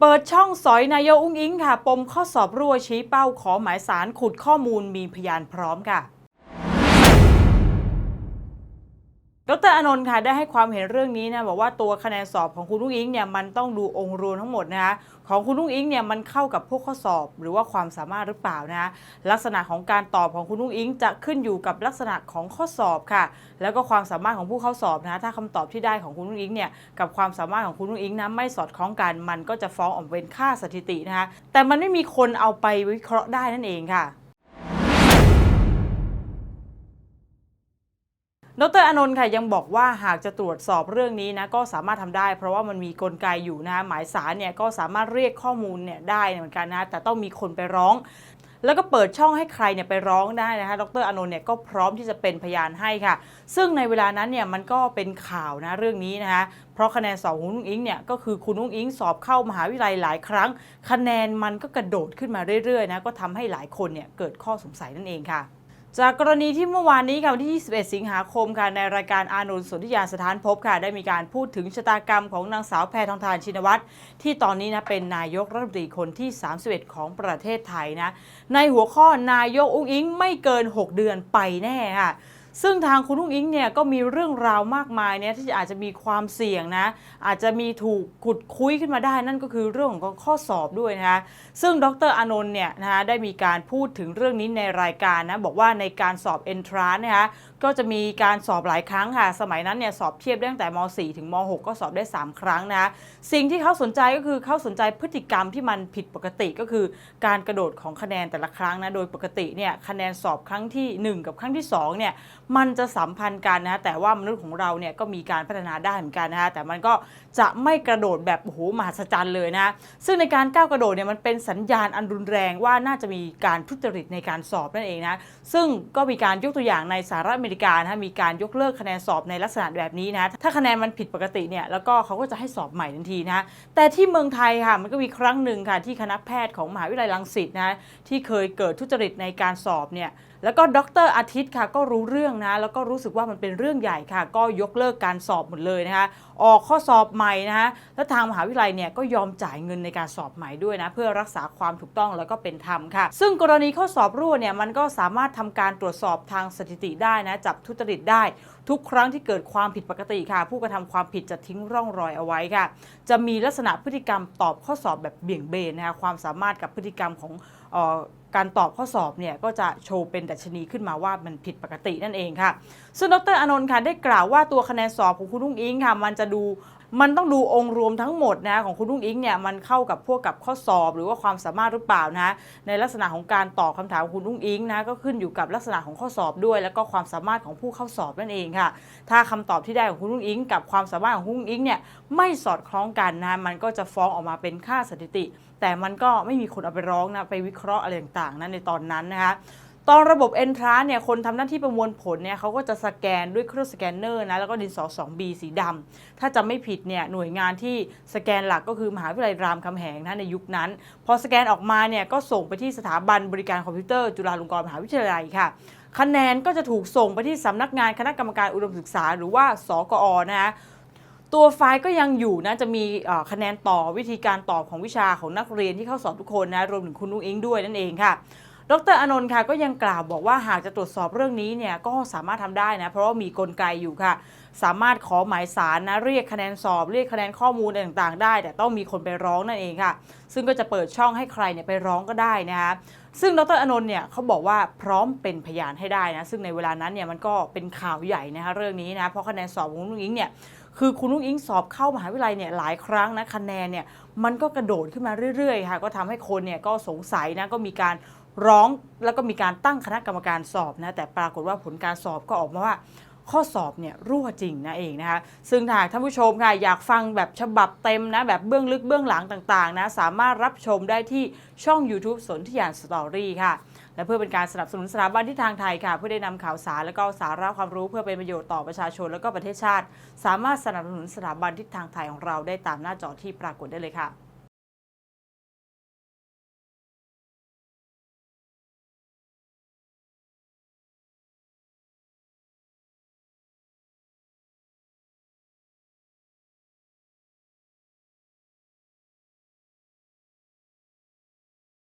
เปิดช่องสอยนายกอุ้งอิงค่ะ ปมข้อสอบรั่วชี้เป้าขอหมายสารขุดข้อมูลมีพยานพร้อมค่ะ ดรอนนท์ค่ะได้ให้ความเห็นเรื่องนี้นะบอกว่าตัวคะแนนสอบของคุณลุงอิงเนี่ยมันต้องดูองค์รวมทั้งหมดนะคะของคุณลุงอิงเนี่ยมันเข้ากับพวกข้อสอบ หรือว่าความสามารถหรือเปล่านะคะลักษณะของการตอบของคุณลุงอิง จะขึ้นอยู่กับลักษณะของข้อสอบค่ะ แล้วก็ความสามารถของผู้เข้าสอบนะะถ้าคำตอบที่ได้ของคุณลุงอิงเนี่ยกับความสามารถของคุณลุงอิงนะไม่สอดคล้องกัน มันก็จะฟ้องออกเป็นค่าสถิตินะคะแต่มันไม่มีคนเอาไปวิเคราะห์ได้นั่นเองค่ะ ดรอนนท์ค่ะยังบอกว่าหากจะตรวจสอบเรื่องนี้นะก็สามารถทำได้ เพราะว่ามันมีกลไกอยู่นะหมายสารเนี่ยก็สามารถเรียกข้อมูลเนี่ยได้เหมือนกันนะแต่ต้องมีคนไปร้อง แล้วก็เปิดช่องให้ใครเนี่ยไปร้องได้นะคะดรอนนท์เนี่ยก็พร้อมที่จะเป็นพยานให้ค่ะ ซึ่งในเวลานั้นเนี่ยมันก็เป็นข่าวนะเรื่องนี้นะคะเพราะคะแนนสอบคุณนุ้งอิงเนี่ยก็คือคุณนุ้งอิงสอบเข้ามหาวิทยาลัยหลายครั้ง คะแนนมันก็กระโดดขึ้นมาเรื่อยๆนะก็ทำให้หลายคนเนี่ยเกิดข้อสงสัยนั่นเองค่ะ จากกรณีที่เมื่อวานนี้ค่ะวันที่ 21 สิงหาคมค่ะในรายการอานนท์สนธิยาสถานพบค่ะได้มีการพูดถึงชะตากรรมของนางสาวแพทองทานชินวัตรที่ตอนนี้นะเป็นนายกรัฐมนตรีคนที่ 31 ของประเทศไทยนะในหัวข้อนายกอุ้งอิงไม่เกิน 6 เดือนไปแน่ค่ะ ซึ่งทางคุณลุงอิงเนี่ยก็มีเรื่องราวมากมายเนี่ยที่อาจจะมีความเสี่ยงนะ อาจจะมีถูกขุดคุยขึ้นมาได้นั่นก็คือเรื่องของข้อสอบด้วยนะคะซึ่งดรอานนท์เนี่ยนะคะได้มีการพูดถึงเรื่องนี้ในรายการนะบอกว่าในการสอบเอนทรานนะคะก็จะมีการสอบหลายครั้งค่ะ สมัยนั้นเนี่ยสอบเทียบได้ตั้งแต่ม .4 ถึงม .6 ก็สอบได้ 3 ครั้งนะ สิ่งที่เขาสนใจก็คือเขาสนใจพฤติกรรมที่มันผิดปกติก็คือ การกระโดดของคะแนนแต่ละครั้งนะ โดยปกติเนี่ยคะแนนสอบครั้งทีหนึ่1 กับครั้งที่2เนี่ยมันจะสัมพันธ์กันนะ แต่ว่ามนุษย์ของเราเนี่ยก็มีการพัฒนาได้เหมือนกันนะคะแต่มันก็จะไม่กระโดดแบบโอ้โหมหัศจรรย์เลยนะ ซึ่งในการก้าวกระโดดเนี่ยมันเป็นสัญญาณอันรุนแรงว่าน่าจะมีการทุจริตในการสอบนั่นเองนะ ซึ่งก็มีการยกตัวอย่างในสหรัฐอเมริกานะมีการยกเลิกคะแนนสอบในลักษณะแบบนี้นะถ้าคะแนนมันผิดปกติเนี่ยแล้วก็เขาก็จะให้สอบใหม่ทันทีนะแต่ที่เมืองไทยค่ะมันก็มีครั้งหนึ่งค่ะที่คณะแพทย์ของมหาวิทยาลัยรังสิตนะที่เคยเกิดทุจริตในการสอบเนี่ย แล้วก็ดรอาทิตย์ค่ะก็รู้เรื่องนะแล้วก็รู้สึกว่ามันเป็นเรื่องใหญ่ค่ะ ก็ยกเลิกการสอบหมดเลยนะคะออกข้อสอบใหม่นะคะแล้วทางมหาวิทยาลัยเนี่ยก็ยอมจ่ายเงินในการสอบใหม่ด้วยนะเพื่อรักษาความถูกต้องแล้วก็เป็นธรรมค่ะ ซึ่งกรณีข้อสอบรั่วเนี่ยมันก็สามารถทำการตรวจสอบทางสถิติได้นะจับทุจริตได้ ทุกครั้งที่เกิดความผิดปกติค่ะ ผู้กระทำความผิดจะทิ้งร่องรอยเอาไว้ค่ะ จะมีลักษณะพฤติกรรมตอบข้อสอบแบบเบี่ยงเบนนะคะความสามารถกับพฤติกรรมของ การตอบข้อสอบเนี่ยก็จะโชว์เป็นดัชนีขึ้นมาว่ามันผิดปกตินั่นเองค่ะ ซึ่งดรอนนท์ค่ะได้กล่าวว่าตัวคะแนนสอบของคุณลุงอิงค่ะมันจะดูมันต้องดูองค์รวมทั้งหมดนะของคุณลุงอิงเนี่ยมันเข้ากับพวกกับข้อสอบหรือว่าความสามารถหรือเปล่านะในลักษณะของการตอบคำถามของคุณลุงอิงนะก็ขึ้นอยู่กับลักษณะของข้อสอบด้วย แล้วก็ความสามารถของผู้เข้าสอบนั่นเองค่ะ ถ้าคำตอบที่ได้ของคุณลุงอิง กับความสามารถของคุณลุงอิงเนี่ยไม่สอดคล้องกันนะมันก็จะฟ้องออกมาเป็นค่าสถิติ แต่มันก็ไม่มีคนเอาไปร้องนะไปวิเคราะห์อะไรต่างๆนะในตอนนั้นนะคะตอนระบบ e n t r a n เนี่ยคนทำหน้าที่ประมวลผลเนี่ยเขาก็จะสแกนด้วยเครื่องสแกนเนอร์นะแล้วก็ดินสอ 2B สีดำถ้าจะไม่ผิดเนี่ยหน่วยงานที่สแกนหลักก็คือมหาวิทยาลัยรามคำแหงนะในยุคนั้น พอสแกนออกมาเนี่ยก็ส่งไปที่สถาบันบริการคอมพิวเตอร์ จุฬาลงกรณ์มหาวิทยาลัยค่ะคะแนนก็จะถูกส่งไปที่สำนักงานคณะกรรมการอุดมศึกษา หรือว่าสกอนะฮะ ตัวไฟล์ก็ยังอยู่นะจะมีคะแนนต่อวิธีการตอบของวิชาของนักเรียนที่เข้าสอบทุกคนนะรวมถึงคุณนุ้งอิงด้วยนั่นเองค่ะ ดรอนนท์ค่ะก็ยังกล่าวบอกว่าหากจะตรวจสอบเรื่องนี้เนี่ยก็สามารถทำได้นะ เพราะว่ามีกลไกอยู่ค่ะ สามารถขอหมายสารนะเรียกคะแนนสอบ เรียกคะแนนข้อมูลต่างๆ ได้ แต่ต้องมีคนไปร้องนั่นเองค่ะ ซึ่งก็จะเปิดช่องให้ใครเนี่ยไปร้องก็ได้นะคะซึ่งดรอนนท์เนี่ยเขาบอกว่าพร้อมเป็นพยานให้ได้นะซึ่งในเวลานั้นเนี่ยมันก็เป็นข่าวใหญ่นะคะเรื่องนี้นะเพราะคะแนนสอบของลุงอิงเนี่ยคือคุณลุงอิงสอบเข้ามหาวิทยาลัยเนี่ยหลายครั้งนะคะแนนเนี่ยมันก็กระโดดขึ้นมาเรื่อยๆค่ะก็ทำให้คนเนี่ยก็สงสัยนะก็มีการ ร้องแล้วก็มีการตั้งคณะกรรมการสอบนะแต่ปรากฏว่าผลการสอบก็ออกมาว่าข้อสอบเนี่ยรั่วจริงนะเองนะคะซึ่งหากท่านผู้ชมค่ะอยากฟังแบบฉบับเต็มนะแบบเบื้องลึกเบื้องหลังต่างๆนะสามารถรับชมได้ที่ช่อง YouTube สนธิยานสตอรี่ค่ะ และเพื่อเป็นการสนับสนุนสถาบันที่ทางไทยค่ะ เพื่อได้นำข่าวสารและก็สาระความรู้เพื่อเป็นประโยชน์ต่อประชาชนและก็ประเทศชาติ สามารถสนับสนุนสถาบันทิศทางไทยของเราได้ตามหน้าจอที่ปรากฏได้เลยค่ะ